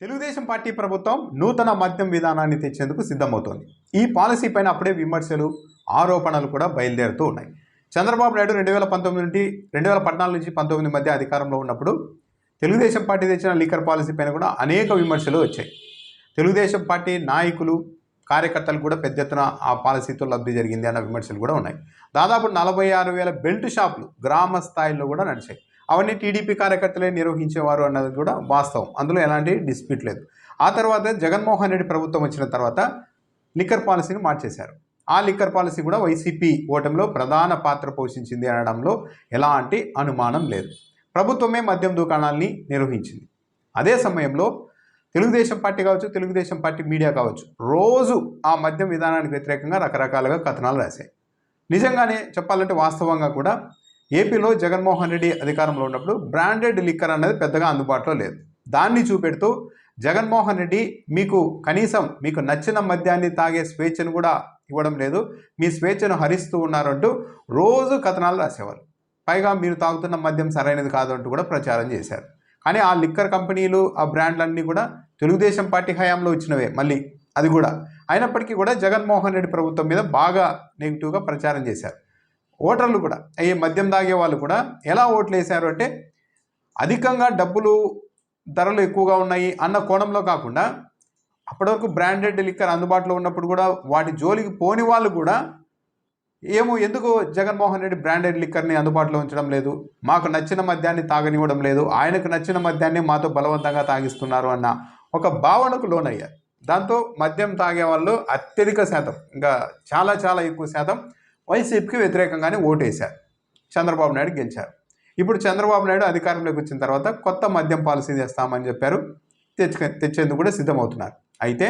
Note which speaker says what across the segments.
Speaker 1: Telugu Desam party ప్రభుత్వం నూతన మద్యం విధానాన్ని తెచ్చేందుకు సిద్ధమవుతోంది. ఈ పాలసీ పైన అప్పుడే విమర్శలు ఆరోపణలు కూడా బయలుదేరుతూ ఉన్నాయి. చంద్రబాబు నాయుడు రెండు వేల పంతొమ్మిది నుండి రెండు వేల పద్నాలుగు నుంచి పంతొమ్మిది మధ్య అధికారంలో ఉన్నప్పుడు తెలుగుదేశం పార్టీ తెచ్చిన లీకర్ పాలసీ పైన కూడా అనేక విమర్శలు వచ్చాయి. తెలుగుదేశం పార్టీ నాయకులు కార్యకర్తలు కూడా పెద్ద ఎత్తున ఆ పాలసీతో లబ్ధి జరిగింది అన్న విమర్శలు కూడా ఉన్నాయి. దాదాపు నలభై ఆరు వేల బెల్ట్ షాపులు గ్రామ స్థాయిలో కూడా నడిచాయి. అవన్నీ టీడీపీ కార్యకర్తలే నిర్వహించేవారు అన్నది కూడా వాస్తవం. అందులో ఎలాంటి డిస్ప్యూట్ లేదు. ఆ తర్వాత జగన్మోహన్ రెడ్డి ప్రభుత్వం వచ్చిన తర్వాత లిక్కర్ పాలసీని మార్చేశారు. ఆ లిక్కర్ పాలసీ కూడా వైసీపీ ఓటమిలో ప్రధాన పాత్ర పోషించింది అనడంలో ఎలాంటి అనుమానం లేదు. ప్రభుత్వమే మద్యం దుకాణాలని నిర్వహించింది. అదే సమయంలో తెలుగుదేశం పార్టీ కావచ్చు తెలుగుదేశం పార్టీ మీడియా కావచ్చు రోజు ఆ మద్యం విధానానికి వ్యతిరేకంగా రకరకాలుగా కథనాలు రాశాయి. నిజంగానే చెప్పాలంటే వాస్తవంగా కూడా ఏపీలో జగన్మోహన్ రెడ్డి అధికారంలో ఉన్నప్పుడు బ్రాండెడ్ లిక్కర్ అనేది పెద్దగా అందుబాటులో లేదు. దాన్ని చూపెడుతూ జగన్మోహన్ రెడ్డి మీకు కనీసం మీకు నచ్చిన మద్యాన్ని తాగే స్వేచ్ఛను కూడా ఇవ్వడం లేదు. మీ స్వేచ్ఛను హరిస్తూ ఉన్నారంటూ రోజు కథనాలు రాసేవారు. పైగా మీరు తాగుతున్న మద్యం సరైనది కాదు అంటూ కూడా ప్రచారం చేశారు. కానీ ఆ లిక్కర్ కంపెనీలు ఆ బ్రాండ్లన్నీ కూడా తెలుగుదేశం పార్టీ హయాంలో వచ్చినవే మళ్ళీ. అది కూడా. అయినప్పటికీ కూడా జగన్మోహన్ రెడ్డి ప్రభుత్వం మీద బాగా నెగిటివ్గా ప్రచారం చేశారు. ఓటర్లు కూడా ఈ మద్యం తాగే వాళ్ళు కూడా ఎలా ఓట్లు వేశారు అంటే అధికంగా డబ్బులు ధరలు ఎక్కువగా ఉన్నాయి అన్న కోణంలో కాకుండా అప్పటివరకు బ్రాండెడ్ లిక్కర్ అందుబాటులో ఉన్నప్పుడు కూడా వాటి జోలికి పోని వాళ్ళు కూడా ఏమో ఎందుకు జగన్మోహన్ రెడ్డి బ్రాండెడ్ లిక్కర్ని అందుబాటులో ఉంచడం లేదు మాకు నచ్చిన మద్యాన్ని తాగనివ్వడం లేదు ఆయనకు నచ్చిన మద్యాన్ని మాతో బలవంతంగా తాగిస్తున్నారు అన్న ఒక భావనకు లోనయ్యారు. దాంతో మద్యం తాగే వాళ్ళు అత్యధిక శాతం ఇంకా చాలా చాలా ఎక్కువ శాతం వైసీపీకి వ్యతిరేకంగానే ఓటేశారు. చంద్రబాబు నాయుడు గెలిచారు. ఇప్పుడు చంద్రబాబు నాయుడు అధికారంలోకి వచ్చిన తర్వాత కొత్త మద్యం పాలసీ తెస్తామని చెప్పారు. తెచ్చు తెచ్చేందుకు కూడా సిద్ధమవుతున్నారు. అయితే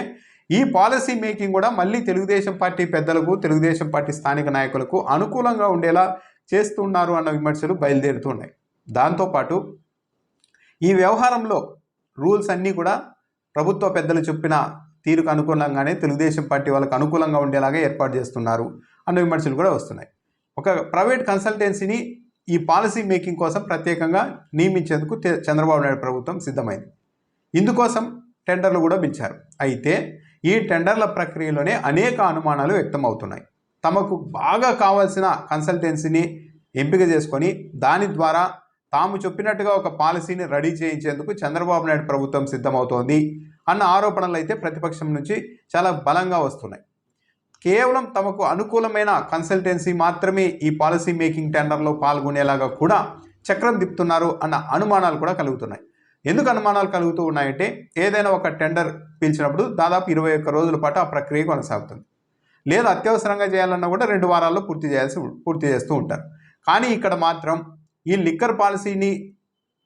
Speaker 1: ఈ పాలసీ మేకింగ్ కూడా మళ్ళీ తెలుగుదేశం పార్టీ పెద్దలకు తెలుగుదేశం పార్టీ స్థానిక నాయకులకు అనుకూలంగా ఉండేలా చేస్తున్నారు అన్న విమర్శలు బయలుదేరుతున్నాయి దాంతోపాటు ఈ వ్యవహారంలో రూల్స్ అన్నీ కూడా ప్రభుత్వ పెద్దలు చెప్పిన తీరుకు అనుకూలంగానే తెలుగుదేశం పార్టీ వాళ్ళకు అనుకూలంగా ఉండేలాగా ఏర్పాటు చేస్తున్నారు. అన్న విమర్శలు కూడా వస్తున్నాయి. ఒక ప్రైవేట్ కన్సల్టెన్సీని ఈ పాలసీ మేకింగ్ కోసం ప్రత్యేకంగా నియమించేందుకు చంద్రబాబు నాయుడు ప్రభుత్వం సిద్ధమైంది. ఇందుకోసం టెండర్లు కూడా పిలిచారు. అయితే ఈ టెండర్ల ప్రక్రియలోనే అనేక అనుమానాలు వ్యక్తమవుతున్నాయి. తమకు బాగా కావాల్సిన కన్సల్టెన్సీని ఎంపిక చేసుకొని దాని ద్వారా తాము చెప్పినట్టుగా ఒక పాలసీని రెడీ చేయించేందుకు చంద్రబాబు నాయుడు ప్రభుత్వం సిద్ధమవుతోంది అన్న ఆరోపణలు అయితే ప్రతిపక్షం నుంచి చాలా బలంగా వస్తున్నాయి. కేవలం తమకు అనుకూలమైన కన్సల్టెన్సీ మాత్రమే ఈ పాలసీ మేకింగ్ టెండర్లో పాల్గొనేలాగా కూడా చక్రం తిప్పుతున్నారు అన్న అనుమానాలు కూడా కలుగుతున్నాయి. ఎందుకు అనుమానాలు కలుగుతూ ఉన్నాయంటే ఏదైనా ఒక టెండర్ పిలిచినప్పుడు దాదాపు ఇరవై ఒక్క రోజుల పాటు ఆ ప్రక్రియ కొనసాగుతుంది. లేదా అత్యవసరంగా చేయాలన్నా కూడా రెండు వారాల్లో పూర్తి చేయాల్సి పూర్తి చేస్తూ ఉంటారు. కానీ ఇక్కడ మాత్రం ఈ లిక్కర్ పాలసీని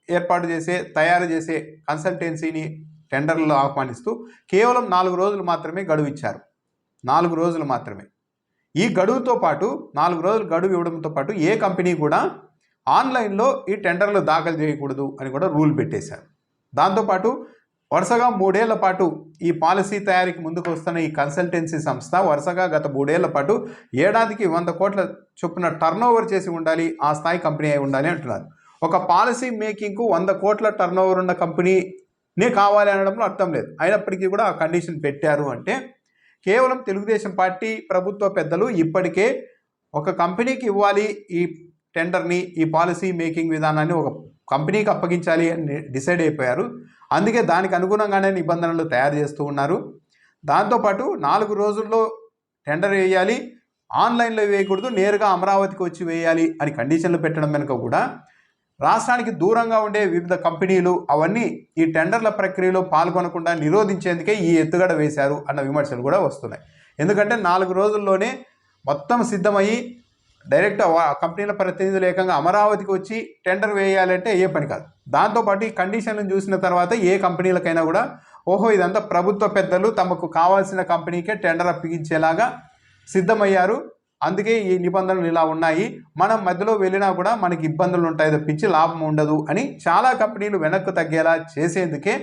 Speaker 1: ఏర్పాటు చేసే తయారు చేసే కన్సల్టెన్సీని టెండర్లో ఆహ్వానిస్తూ కేవలం నాలుగు రోజులు మాత్రమే గడువు ఇచ్చారు. నాలుగు రోజులు మాత్రమే. ఈ గడువుతో పాటు నాలుగు రోజులు గడువు ఇవ్వడంతో పాటు ఏ కంపెనీ కూడా ఆన్లైన్లో ఈ టెండర్లు దాఖలు చేయకూడదు అని కూడా రూల్ పెట్టేశారు. దాంతోపాటు వరుసగా మూడేళ్ళ పాటు ఈ పాలసీ తయారీకి ముందుకు వస్తున్న ఈ కన్సల్టెన్సీ సంస్థ వరుసగా గత మూడేళ్ళ పాటు ఏడాదికి వంద కోట్ల చొప్పున టర్న్ చేసి ఉండాలి ఆ స్థాయి కంపెనీ అయి ఉండాలి అంటున్నారు. ఒక పాలసీ మేకింగ్కు వంద కోట్ల టర్న్ ఉన్న కంపెనీనే కావాలి అనడంలో అర్థం లేదు. అయినప్పటికీ కూడా ఆ కండిషన్ పెట్టారు అంటే కేవలం తెలుగుదేశం పార్టీ ప్రభుత్వ పెద్దలు ఇప్పటికే ఒక కంపెనీకి ఇవ్వాలి ఈ టెండర్ని ఈ పాలసీ మేకింగ్ విధానాన్ని ఒక కంపెనీకి అప్పగించాలి అని డిసైడ్ అయిపోయారు. అందుకే దానికి అనుగుణంగానే నిబంధనలు తయారు చేస్తూ ఉన్నారు. దాంతోపాటు నాలుగు రోజుల్లో టెండర్ వేయాలి ఆన్లైన్లో వేయకూడదు నేరుగా అమరావతికి వచ్చి వేయాలి అని కండిషన్లు పెట్టడం వెనుక కూడా రాష్ట్రానికి దూరంగా ఉండే వివిధ కంపెనీలు అవన్నీ ఈ టెండర్ల ప్రక్రియలో పాల్గొనకుండా నిరోధించేందుకే ఈ ఎత్తుగడ వేశారు అన్న విమర్శలు కూడా వస్తున్నాయి. ఎందుకంటే నాలుగు రోజుల్లోనే మొత్తం సిద్ధమయ్యి డైరెక్ట్ కంపెనీల ప్రతినిధులు ఏకంగా అమరావతికి వచ్చి టెండర్ వేయాలంటే ఏ పని కాదు. దాంతోపాటు ఈ కండిషన్లను చూసిన తర్వాత ఏ కంపెనీలకైనా కూడా ఓహో ఇదంతా ప్రభుత్వ పెద్దలు తమకు కావాల్సిన కంపెనీకే టెండర్ అప్పగించేలాగా సిద్ధమయ్యారు. అందుకే ఈ నిబంధనలు ఇలా ఉన్నాయి. మనం మధ్యలో వెళ్ళినా కూడా మనకి ఇబ్బందులు ఉంటాయి. తప్పించి లాభం ఉండదు అని చాలా కంపెనీలు వెనక్కు తగ్గేలా చేసేందుకే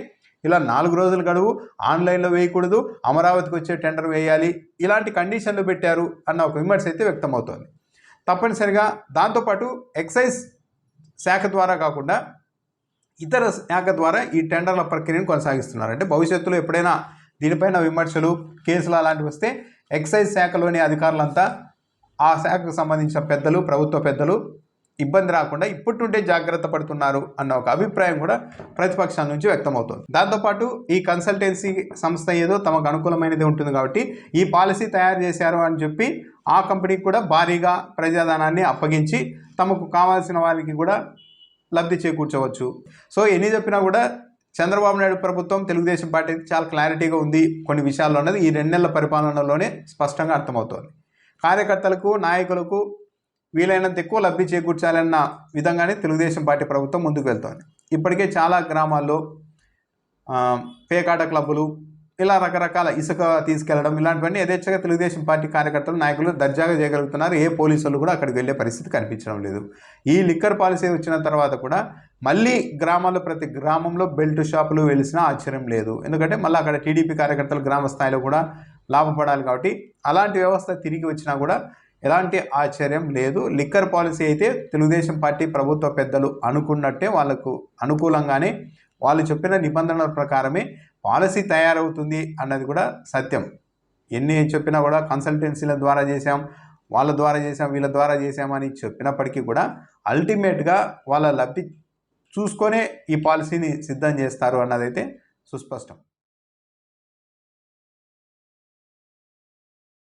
Speaker 1: ఇలా నాలుగు రోజులు గడువు ఆన్లైన్లో వేయకూడదు అమరావతికి వచ్చే టెండర్ వేయాలి ఇలాంటి కండిషన్లు పెట్టారు అన్న ఒక విమర్శ అయితే వ్యక్తమవుతోంది. తప్పనిసరిగా దాంతోపాటు ఎక్సైజ్ శాఖ ద్వారా కాకుండా ఇతర శాఖ ద్వారా ఈ టెండర్ల ప్రక్రియను కొనసాగిస్తున్నారు. అంటే భవిష్యత్తులో ఎప్పుడైనా దీనిపైన విమర్శలు కేసులు అలాంటివి వస్తే ఎక్సైజ్ శాఖలోని అధికారులంతా ఆ శాఖకు సంబంధించిన పెద్దలు ప్రభుత్వ పెద్దలు ఇబ్బంది రాకుండా ఇప్పటి నుండే జాగ్రత్త పడుతున్నారు అన్న ఒక అభిప్రాయం కూడా ప్రతిపక్షాల నుంచి వ్యక్తమవుతుంది. దాంతోపాటు ఈ కన్సల్టెన్సీ సంస్థ ఏదో తమకు అనుకూలమైనది ఉంటుంది కాబట్టి ఈ పాలసీ తయారు చేశారు అని చెప్పి ఆ కంపెనీకి కూడా భారీగా ప్రజాధనాన్ని అప్పగించి తమకు కావాల్సిన వారికి కూడా లబ్ధి చేకూర్చవచ్చు. సో ఎన్ని చెప్పినా కూడా చంద్రబాబు నాయుడు ప్రభుత్వం తెలుగుదేశం పార్టీ చాలా క్లారిటీగా ఉంది కొన్ని విషయాల్లో ఉన్నది ఈ రెండు నెలల పరిపాలనలోనే స్పష్టంగా అర్థమవుతోంది. కార్యకర్తలకు నాయకులకు వీలైనంత ఎక్కువ లబ్ధి చేకూర్చాలన్న విధంగానే తెలుగుదేశం పార్టీ ప్రభుత్వం ముందుకు వెళ్తోంది. ఇప్పటికే చాలా గ్రామాల్లో పేకాట క్లబ్బులు ఇలా రకరకాల ఇసుక తీసుకెళ్ళడం ఇలాంటివన్నీ యథేచ్ఛగా తెలుగుదేశం పార్టీ కార్యకర్తలు నాయకులు దర్జాగా చేయగలుగుతున్నారు. ఏ పోలీసులు కూడా అక్కడికి వెళ్ళే పరిస్థితి కనిపించడం లేదు. ఈ లిక్కర్ పాలసీ వచ్చిన తర్వాత కూడా మళ్ళీ గ్రామాల్లో ప్రతి గ్రామంలో బెల్ట్ షాపులు వెలిసినా ఆశ్చర్యం లేదు. ఎందుకంటే మళ్ళీ అక్కడ టీడీపీ కార్యకర్తలు గ్రామ స్థాయిలో కూడా లాభపడాలి కాబట్టి అలాంటి వ్యవస్థ తిరిగి వచ్చినా కూడా ఎలాంటి ఆశ్చర్యం లేదు. లిక్కర్ పాలసీ అయితే తెలుగుదేశం పార్టీ ప్రభుత్వ పెద్దలు అనుకున్నట్టే వాళ్ళకు అనుకూలంగానే వాళ్ళు చెప్పిన నిబంధనల ప్రకారమే పాలసీ తయారవుతుంది అన్నది కూడా సత్యం. ఎన్ని చెప్పినా కూడా కన్సల్టెన్సీల ద్వారా చేసాం వాళ్ళ ద్వారా చేసాం వీళ్ళ ద్వారా చేసామని చెప్పినప్పటికీ కూడా అల్టిమేట్గా వాళ్ళ లబ్ధి చూసుకొనే ఈ పాలసీని సిద్ధం చేస్తారు అన్నదైతే సుస్పష్టం.